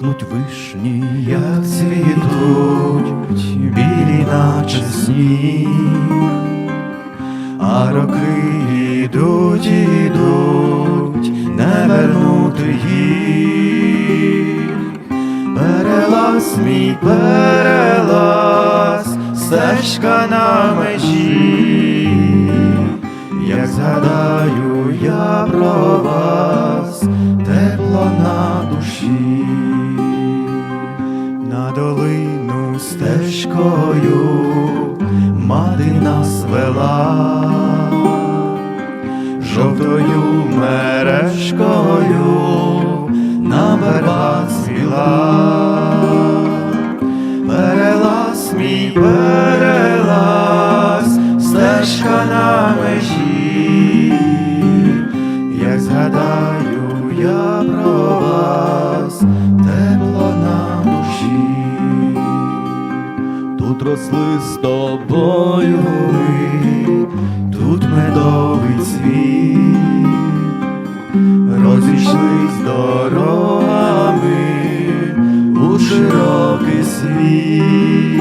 пахнуть вишні, як цвітуть, білі наче сніг, а роки йдуть, ідуть, не вернути їх. Перелаз мій перелаз, стежка на межі, як згадаю я про вас, тепло на стежкою мати нас вела, жовтою мережкою на вербах цвіла. Перелаз мій перелаз, тут росли з тобою ми, тут медовий цвіт, розійшлись дорогами у широкий світ.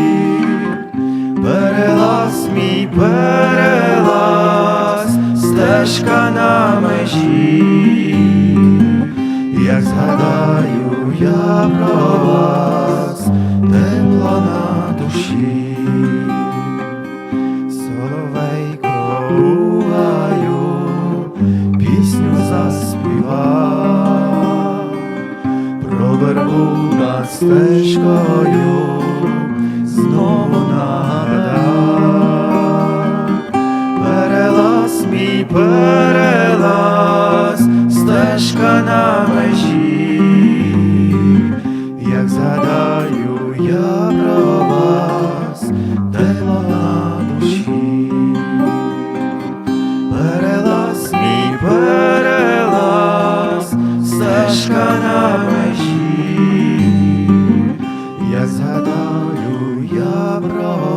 Перелаз мій перелаз, стежка на межі, соловейко гугаю, пісню заспівав, про вербу стежкою знову нагадав, перелаз мій перелаз, стежка на межі, як згадаю я про вас, тепло abro.